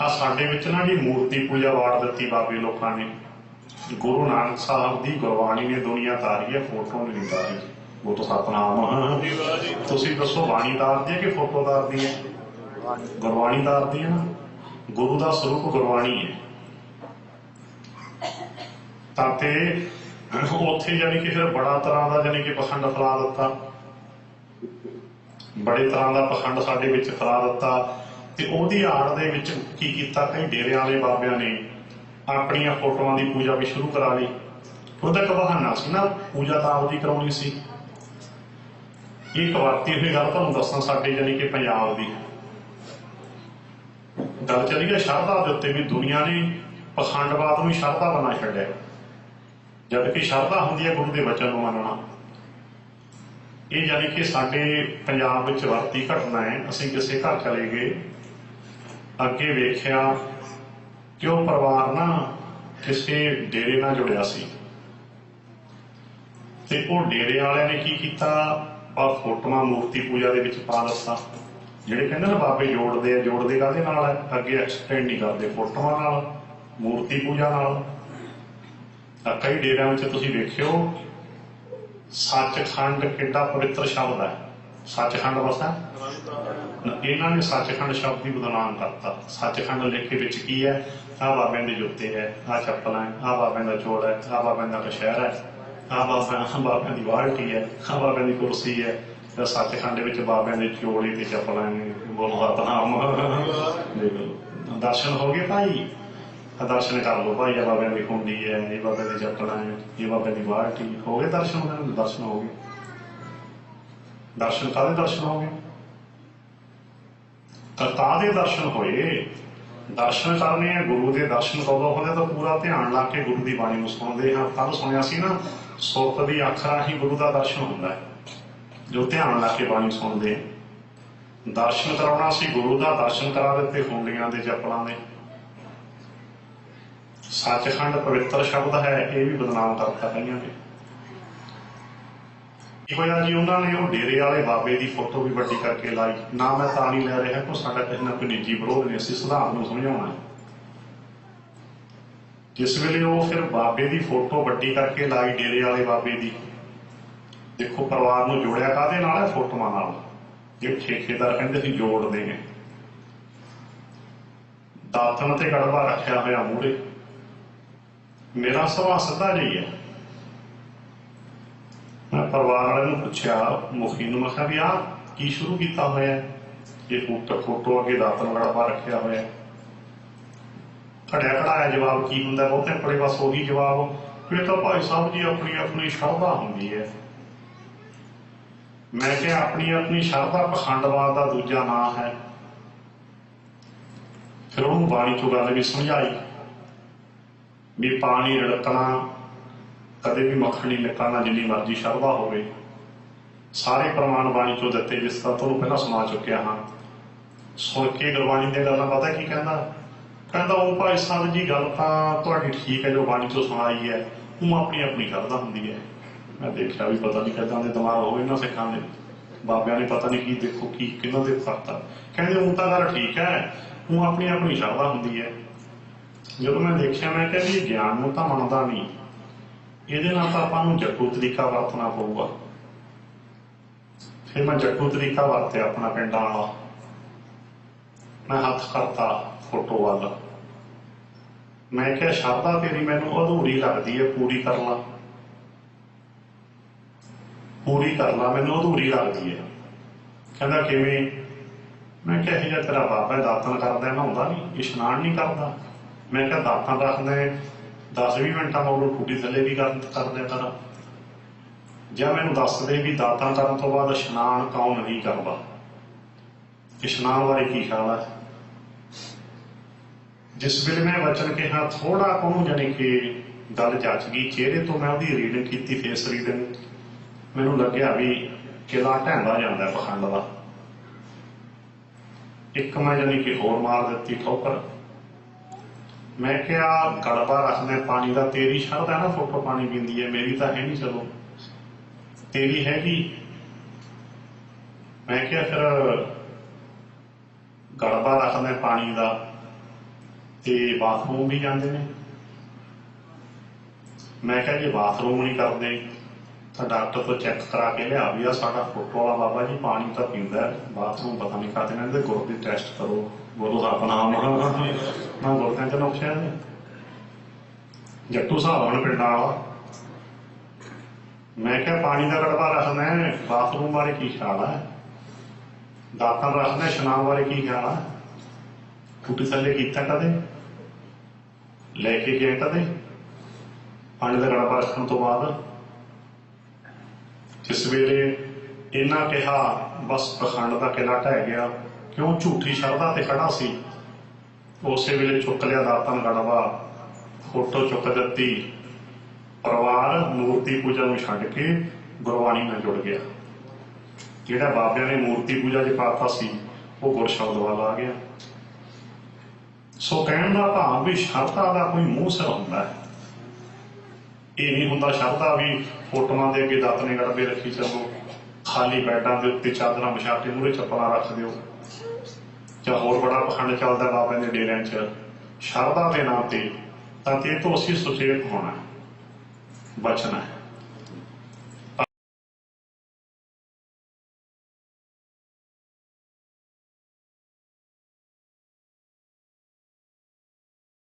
ਆ ਸਾਡੇ ਵਿੱਚ ਨਾ ਜੀ ਮੂਰਤੀ ਪੂਜਾ ਵਾੜ ਦਿੱਤੀ ਬਾਬੇ ਲੋਕਾਂ ਨੇ। ਗੁਰੂ ਨਾਨਕ ਸਾਹਿਬ ਦੀ ਗੁਰਬਾਣੀ ਨੇ ਦੁਨੀਆ ਤਾਰੀ ਹੈ, ਫੋਟੋ ਨਹੀਂ ਤਾਰੀ ਉਹ ਤਾਂ ਸਤਨਾਮ ਤੁਸੀਂ ਦੱਸੋ, ਬਾਣੀ ਤਾਰਦੀ ਹੈ ਕਿ ਫੋਟੋ ਤਾਰਦੀ ਹੈ? ਗੁਰਬਾਣੀ ਤਾਰਦੀ ਹੈ ਨਾ। ਗੁਰੂ ਦਾ ਸਰੂਪ ਗੁਰਬਾਣੀ ਹੈ। ਤਾਂ ਤੇ ਉੱਥੇ ਜਾਨੀ ਕਿ ਫਿਰ ਬੜਾ ਤਰ੍ਹਾਂ ਦਾ ਜਾਨੀ ਕਿ ਪਖੰਡ ਫੈਲਾ ਦਿੱਤਾ। ਬੜੇ ਤਰ੍ਹਾਂ ਦਾ ਪਖੰਡ ਸਾਡੇ ਵਿੱਚ ਫੈਲਾ ਦਿੱਤਾ। ਤੇ ਉਹਦੀ ਆੜ ਦੇ ਵਿੱਚ ਕੀ ਕੀਤਾ ਕਈ ਡੇਰਿਆਂ ਵਾਲੇ ਬਾਬਿਆਂ ਨੇ ਆਪਣੀਆਂ ਫੋਟੋਆਂ ਦੀ ਪੂਜਾ ਵੀ ਸ਼ੁਰੂ ਕਰਾ ਲਈ। ਉਹਦਾ ਇੱਕ ਬਹਾਨਾ ਸੀ ਨਾ, ਪੂਜਾ ਤਾਂ ਆਪਦੀ ਕਰਾਉਣੀ ਸੀ। ਇਹ ਇੱਕ ਵਰਤੀ ਹੋਈ ਗੱਲ ਤੁਹਾਨੂੰ ਦੱਸਾਂ ਸਾਡੇ ਜਾਨੀ ਕਿ ਪੰਜਾਬ ਦੀ। ਗੱਲ ਚੱਲੀ ਹੈ ਸ਼ਰਧਾ ਦੇ ਉੱਤੇ ਵੀ ਦੁਨੀਆ ਨੇ ਪਖੰਡਵਾਦ ਨੂੰ ਸ਼ਰਧਾ ਬਣਾ ਛੱਡਿਆ। ਜਦ ਕਿ ਸ਼ਰਧਾ ਹੁੰਦੀ ਹੈ ਗੁਰੂ ਦੇ ਵਚਨ ਨੂੰ ਮੰਨਣਾ। ਇਹ ਜਾਨੀ ਕਿ ਸਾਡੇ ਪੰਜਾਬ ਵਿੱਚ ਵਰਤੀ ਘਟਨਾ ਹੈ, ਅਸੀਂ ਕਿਸੇ ਘਰ ਚਲੇ ਗਏ ਅੱਗੇ ਵੇਖਿਆ ਕਿ ਉਹ ਪਰਿਵਾਰ ਨਾ ਕਿਸੇ ਡੇਰੇ ਨਾਲ ਜੁੜਿਆ ਸੀ? ਤੇ ਉਹ ਡੇਰੇ ਵਾਲਿਆਂ ਨੇ ਕੀ ਕੀਤਾ? ਆ ਫੋਟੋਆਂ ਮੂਰਤੀ ਪੂਜਾ ਦੇ ਵਿੱਚ ਪਾ ਦਿੱਤਾ। ਜਿਹੜੇ ਕਹਿੰਦੇ ਨਾ ਬਾਬੇ ਜੋੜਦੇ ਆ, ਜੋੜਦੇ ਕਾਹਦੇ ਨਾਲ ਹੈ? ਅੱਗੇ ਐਕਸਟੈਂਡ ਨਹੀਂ ਕਰਦੇ, ਫੋਟੋਆਂ ਨਾਲ, ਮੂਰਤੀ ਪੂਜਾ ਨਾਲ। ਆ ਕਈ ਡੇਰਿਆਂ ਵਿੱਚ ਤੁਸੀਂ ਵੇਖਿਓ, ਸੱਚਖੰਡ ਕਿੱਡਾ ਪਵਿੱਤਰ ਸ਼ਬਦ ਹੈ। ਸੱਚਖੰਡ ਵਸਾ ਇਹਨਾਂ ਨੇ ਸੱਚਖੰਡ ਸ਼ਬਦ ਹੀ ਬਦਨਾਮ ਕਰਤਾ। ਸੱਚਖੰਡ ਲਿਖ ਵਿੱਚ ਕੀ ਹੈ? ਆ ਬਾਬਿਆਂ ਦੇ ਜੁੱਤੇ ਹੈ ਆ ਚੱਪਲਾਂ ਹੈ ਆ ਬਾਬਿਆਂ ਦਾ ਚੋੜ ਹੈ ਆ ਬਾਬਿਆਂ ਦਾ ਕਸ਼ਹਿਰਾ ਹੈ ਆ ਬਾਬਿਆਂ ਬਾਬਿਆਂ ਦੀ ਬਾਲਟੀ ਹੈ ਆ ਬਾਬਿਆਂ ਦੀ ਕੁਰਸੀ ਹੈ। ਤੇ ਸੱਚਖੰਡ ਵਿੱਚ ਬਾਬਿਆਂ ਦੇ ਚੋੜੀ ਤੇ ਚੱਪਲਾਂ ਨੇ, ਬੋਲੋ ਸਤਨਾਮ ਦੇਖ ਲਓ। ਦਰਸ਼ਨ ਹੋ ਗਏ ਭਾਈ। ਦਰਸ਼ਨ ਕਰ ਲਓ ਭਾਈ, ਇਹ ਬਾਬਿਆਂ ਦੀ ਕੁੰਡੀ ਹੈ, ਇਹ ਬਾਬਿਆਂ ਦੀ ਚੱਪਲਾਂ ਹੈ, ਇਹ ਬਾਬਿਆਂ ਦੀ ਬਾਲਟੀ ਹੋ ਗਏ ਦਰਸ਼ਨ ਉਹਨਾਂ ਨੂੰ? ਦਰਸ਼ਨ ਹੋ ਗਏ। ਦਰਸ਼ਨ ਕਾਹਦੇ ਦਰਸ਼ਨ ਹੋ ਗਏ ਕਰਤਾ ਦੇ ਦਰਸ਼ਨ ਹੋਏ। ਦਰਸ਼ਨ ਕਰਨੇ ਆ, ਗੁਰੂ ਦੇ ਦਰਸ਼ਨ ਕਦੋਂ ਹੁੰਦੇ ਤਾਂ ਪੂਰਾ ਧਿਆਨ ਲਾ ਕੇ ਗੁਰੂ ਦੀ ਬਾਣੀ ਨੂੰ ਸੁਣਦੇ ਹਾਂ। ਕੱਲ ਸੁਣਿਆ ਸੀ ਨਾ, ਸੁਰਤ ਦੀ ਅੱਖ ਰਾਹੀਂ ਗੁਰੂ ਦਾ ਦਰਸ਼ਨ ਹੁੰਦਾ ਹੈ, ਜੋ ਧਿਆਨ ਲਾ ਕੇ ਬਾਣੀ ਸੁਣਦੇ ਦਰਸ਼ਨ ਕਰਾਉਣਾ ਸੀ, ਗੁਰੂ ਦਾ ਦਰਸ਼ਨ ਕਰਾ ਦਿੱਤੇ ਹੁੰਡੀਆਂ ਦੇ ਚੱਪਲਾਂ ਦੇ। ਸੱਚਖੰਡ ਪਵਿੱਤਰ ਸ਼ਬਦ ਹੈ, ਇਹ ਵੀ ਬਦਨਾਮ ਕਰਤਾ ਕਈਆਂ ਨੇ। ਹੋਇਆ ਜੀ ਉਹਨਾਂ ਨੇ ਉਹ ਡੇਰੇ ਵਾਲੇ ਬਾਬੇ ਦੀ ਫੋਟੋ ਵੀ ਵੱਡੀ ਕਰਕੇ ਲਾਈ। ਨਾ ਮੈਂ ਤਾਂ ਨਹੀਂ ਲੈ ਰਿਹਾ ਕਿ ਸਾਡਾ ਕਿਸੇ ਨਾ ਕੋਈ ਨਿੱਜੀ ਵਿਰੋਧ ਨਹੀਂ, ਅਸੀਂ ਸਿਧਾਂਤ ਨੂੰ ਸਮਝਾਉਣਾ ਜਿਸ ਵੇਲੇ ਉਹ ਫਿਰ ਬਾਬੇ ਦੀ ਫੋਟੋ ਵੱਡੀ ਕਰਕੇ ਲਾਈ ਡੇਰੇ ਵਾਲੇ ਬਾਬੇ ਦੀ, ਦੇਖੋ ਪਰਿਵਾਰ ਨੂੰ ਜੋੜਿਆ ਕਾਹਦੇ ਨਾਲ ਹੈ? ਫੋਟੋਆਂ ਨਾਲ। ਜੇ ਠੇਕੇਦਾਰ ਕਹਿੰਦੇ ਸੀ, ਜੋੜਦੇ ਨੇ। ਦਾਤਨ ਤੇ ਗੜਵਾ ਰੱਖਿਆ ਹੋਇਆ ਮੂਹਰੇ। ਮੇਰਾ ਸੁਭਾਅ ਸਿੱਧਾ ਜਿਹੀ ਹੈ। ਪਰਿਵਾਰ ਵਾਲਿਆਂ ਨੂੰ ਪੁੱਛਿਆ, ਮੁਖੀ ਨੂੰ ਮੈਂ ਕਿਹਾ ਵੀ ਆਹ ਕੀ ਸ਼ੁਰੂ ਕੀਤਾ ਹੋਇਆ ਹੈ? ਇਹ ਫੋਟੋ ਫੋਟੋ ਅੱਗੇ ਦਾਤਨ ਗੜਵਾ ਰੱਖਿਆ ਹੋਇਆ ਹੈ। ਘੜਿਆ ਘੜਾਇਆ ਜਵਾਬ ਕੀ ਹੁੰਦਾ ਬਹੁਤੇ ਆਪਣੇ ਬਸ ਉਹੀ ਜਵਾਬ, ਫਿਰ ਤਾਂ ਭਾਈ ਸਾਹਿਬ ਜੀ ਆਪਣੀ ਆਪਣੀ ਸ਼ਰਧਾ ਹੁੰਦੀ ਹੈ। ਮੈਂ ਕਿਹਾ ਆਪਣੀ ਆਪਣੀ ਸ਼ਰਧਾ ਪਖੰਡਵਾਦ ਦਾ ਦੂਜਾ ਨਾਂ ਹੈ। ਫਿਰ ਉਹਨੂੰ ਬਾਣੀ ਚੋਂ ਗੱਲ ਵੀ ਸਮਝਾਈ, ਵੀ ਪਾਣੀ ਰੜਕਣਾ ਕਦੇ ਵੀ ਮੱਖਣ ਨਹੀਂ ਨਿਕਲਣਾ ਜਿੰਨੀ ਮਰਜ਼ੀ ਸ਼ਰਧਾ ਹੋਵੇ, ਸਾਰੇ ਪ੍ਰਮਾਣ ਬਾਣੀ ਚੋਂ ਦਿੱਤੇ ਜਿਸ ਤਰ੍ਹਾਂ ਤੁਹਾਨੂੰ ਪਹਿਲਾਂ ਸੁਣਾ ਚੁੱਕਿਆ ਹਾਂ। ਸੁਣ ਕੇ ਗੁਰਬਾਣੀ ਦੀਆਂ ਗੱਲਾਂ ਪਤਾ ਕੀ ਕਹਿੰਦਾ? ਕਹਿੰਦਾ, ਉਹ ਭਾਈ ਸਾਹਿਬ ਜੀ, ਗੱਲ ਤਾਂ ਤੁਹਾਡੀ ਠੀਕ ਹੈ ਜੋ ਬਾਣੀ ਤੋਂ ਸੁਣਾਈ ਹੈ, ਉਹ ਆਪਣੀ ਆਪਣੀ ਸ਼ਰਧਾ ਹੁੰਦੀ ਹੈ। ਮੈਂ ਦੇਖਿਆ ਵੀ ਪਤਾ ਨਹੀਂ ਕਿਦਾਂ ਦੇ ਦਿਮਾਗ ਹੋਵੇ ਨਾ ਸਿੱਖਾਂ ਦੇ। ਬਾਬਿਆਂ ਨੇ ਪਤਾ ਨਹੀਂ ਕੀ ਦੇਖੋ, ਕੀ ਕਿਹਨਾਂ ਦੇ ਫਰਤਾ ਕਹਿੰਦੇ, ਉਹ ਤਾਂ ਗੱਲ ਠੀਕ ਹੈ, ਉਹ ਆਪਣੀ ਆਪਣੀ ਸ਼ਰਧਾ ਹੁੰਦੀ ਹੈ। ਜਦੋਂ ਮੈਂ ਦੇਖਿਆ, ਮੈਂ ਕਿਹਾ ਵੀ ਗਿਆਨ ਨੂੰ ਤਾਂ ਮੰਨਦਾ ਨਹੀਂ ਇਹਦੇ ਨਾਲ ਤਾਂ ਆਪਾਂ ਨੂੰ ਜੱਟੂ ਤਰੀਕਾ ਵਰਤਣਾ ਪਊਗਾ। ਫਿਰ ਮੈਂ ਜੱਟੂ ਤਰੀਕਾ ਵਰਤਿਆ ਆਪਣਾ ਪਿੰਡਾਂ ਵਾਲਾ। ਮੈਂ ਹੱਥ ਕਰਤਾ ਫੋਟੋ ਵੱਲ। ਮੈਂ ਕਿਹਾ, ਸ਼ਰਧਾ ਤੇਰੀ ਮੈਨੂੰ ਅਧੂਰੀ ਲੱਗਦੀ ਹੈ ਪੂਰੀ ਕਰ ਲਾ ਪੂਰੀ ਕਰ ਲਾ ਮੈਨੂੰ ਅਧੂਰੀ ਲੱਗਦੀ ਹੈ ਕਹਿੰਦਾ, ਕਿਵੇਂ? ਮੈਂ ਕਿਹਾ, ਇਹ ਜਿਹਾ ਤੇਰਾ ਬਾਬਾ ਦਾਤਨ ਕਰਦਾ ਨਹਾਉਂਦਾ ਨਹੀਂ ਇਸ਼ਨਾਨ ਨਹੀਂ ਕਰਦਾ। ਮੈਂ ਕਿਹਾ ਦਾਤਨ ਰੱਖਦਾ 10-20 ਮਿੰਟਾਂ ਮਗਰੋਂ ਟੂਟੀ ਥੱਲੇ ਵੀ ਕਰ ਕਰਦੇ ਤੇਰਾ ਜਾਂ ਮੈਨੂੰ ਦੱਸ ਵੀ ਦਾਤਨ ਕਰਨ ਤੋਂ ਬਾਅਦ ਇਸ਼ਨਾਨ ਕੌਣ ਨਹੀਂ ਕਰਦਾ। ਇਸ਼ਨਾਨ ਬਾਰੇ ਕੀ ਖਿਆਲ ਹੈ ਜਿਸ ਵੇਲੇ ਮੈਂ ਵਚਨ ਕਿਹਾ ਥੋੜਾ ਉਹਨੂੰ ਜਾਨੀ ਕਿ ਗੱਲ ਜੱਜ ਗਈ, ਚਿਹਰੇ ਤੋਂ ਮੈਂ ਉਹਦੀ ਰੀਡਿੰਗ ਕੀਤੀ ਫੇਸ ਰੀਡਿੰਗ ਮੈਨੂੰ ਲੱਗਿਆ ਵੀ ਕਿਲਾ ਢਹਿੰਦਾ ਜਾਂਦਾ ਹੈ ਪਖੰਡ ਦਾ ਇੱਕ ਮੈਂ ਜਾਨੀ ਕਿ ਹੋਰ ਮਾਰ ਦਿੱਤੀ ਠੋਕਰ। ਮੈਂ ਕਿਹਾ ਗੜਬਾ ਰੱਖਦੇ ਪਾਣੀ ਦਾ, ਤੇਰੀ ਸ਼ਰਤ ਹੈ ਨਾ ਫੋਟੋ ਪਾਣੀ ਪੀਂਦੀ ਹੈ, ਮੇਰੀ ਤਾਂ ਹੈ ਨਹੀਂ ਚਲੋ। ਤੇਰੀ ਹੈਗੀ। ਮੈਂ ਕਿਹਾ ਫਿਰ ਗੜਬਾ ਰੱਖਦੇ ਪਾਣੀ ਦਾ ਤੇ ਬਾਥਰੂਮ ਵੀ ਜਾਂਦੇ ਨੇ। ਮੈਂ ਕਿਹਾ ਜੇ ਬਾਥਰੂਮ ਨਹੀਂ ਕਰਦੇ, ਤਾਂ ਡਾਕਟਰ ਤੋਂ ਚੈੱਕ ਕਰਾ ਕੇ ਲਿਆ ਵੀ ਆ ਸਾਡਾ ਫੋਟੋ ਵਾਲਾ ਬਾਬਾ ਜੀ ਪਾਣੀ ਤਾਂ ਪੀਂਦਾ ਬਾਥਰੂਮ ਪਤਾ ਨਹੀਂ ਕਰਦੇ ਨੇ ਇਹਦੇ ਗੁਰਦੇ ਟੈਸਟ ਕਰੋ। ਬੋਲੋ ਆਪਣਾ ਨਾ ਗੁਰਦਿਆਂ ਚ ਨੁਕਸਿਆ ਨੇ ਜੱਟੂ ਸਾਹਿਬ ਪਿੰਡਾਂ ਵਾਲਾ ਮੈਂ ਕਿਹਾ ਪਾਣੀ ਦਾ ਗੜਬਾ ਰੱਖਦਾ ਹੈ ਬਾਥਰੂਮ ਬਾਰੇ ਕੀ ਖਿਆਲ ਹੈ ਦਾਤਾਂ ਰੱਖਦਾ ਇਸ਼ਨਾਨ ਬਾਰੇ ਕੀ ਖਿਆਲ ਹੈ ਟੁੱਟੀ ਥੱਲੇ ਕੀਤਾ ਕਦੇ ਲੈ ਕੇ ਗਏ ਕਦੇ ਪਾਣੀ ਦਾ ਗੜਬਾ ਰੱਖਣ ਤੋਂ ਬਾਅਦ ਜਿਸ ਵੇਲੇ ਇਹਨਾਂ ਕਿਹਾ, ਬਸ ਪਖੰਡ ਦਾ ਕਿਲਾ ਢਹਿ ਗਿਆ। ਕਿਉਂ ਝੂਠੀ ਸ਼ਰਧਾ ਤੇ ਖੜਾ ਸੀ? ਉਸੇ ਵੇਲੇ ਚੁੱਕ ਲਿਆ ਦਾਤਨ ਗੜਵਾ ਫੋਟੋ ਚੁੱਕ ਦਿੱਤੀ। ਪਰਿਵਾਰ ਮੂਰਤੀ ਪੂਜਾ ਨੂੰ ਛੱਡ ਕੇ ਗੁਰਬਾਣੀ ਨਾਲ ਜੁੜ ਗਿਆ। ਜਿਹੜਾ ਬਾਬਿਆਂ ਨੇ ਮੂਰਤੀ ਪੂਜਾ 'ਚ ਪਾਤਾ ਸੀ, ਉਹ ਗੁਰ ਸ਼ਬਦ ਵੱਲ ਆ ਗਿਆ। ਸੋ ਕਹਿਣ ਦਾ ਭਾਵ ਵੀ ਸ਼ਰਧਾ ਦਾ ਕੋਈ ਮੂੰਹ ਸਿਰ ਹੁੰਦਾ ਹੈ। ਇਹ ਨਹੀਂ ਹੁੰਦਾ ਸ਼ਰਧਾ ਵੀ ਫੋਟੋਆਂ ਦੇ ਅੱਗੇ ਦਾਤਨੇ ਗੜਬੇ ਰੱਖੀ ਚੱਲੋ, ਖਾਲੀ ਬੈਡਾਂ ਦੇ ਉੱਤੇ ਚਾਦਰਾਂ ਵਿਛਾ ਕੇ ਮੂਹਰੇ ਚੱਪਲਾਂ ਰੱਖ ਦਿਓ। ਜਾਂ ਹੋਰ ਬੜਾ ਪਖੰਡ ਚੱਲਦਾ ਬਾਬਿਆਂ ਦੇ ਡੇਰਿਆਂ 'ਚ, ਸ਼ਰਧਾ ਦੇ ਨਾਂ ਤੇ, ਤਾਂ ਤੇ ਤੋਂ ਅਸੀਂ ਸੁਚੇਤ ਹੋਣਾ ਬਚਣਾ ਹੈ।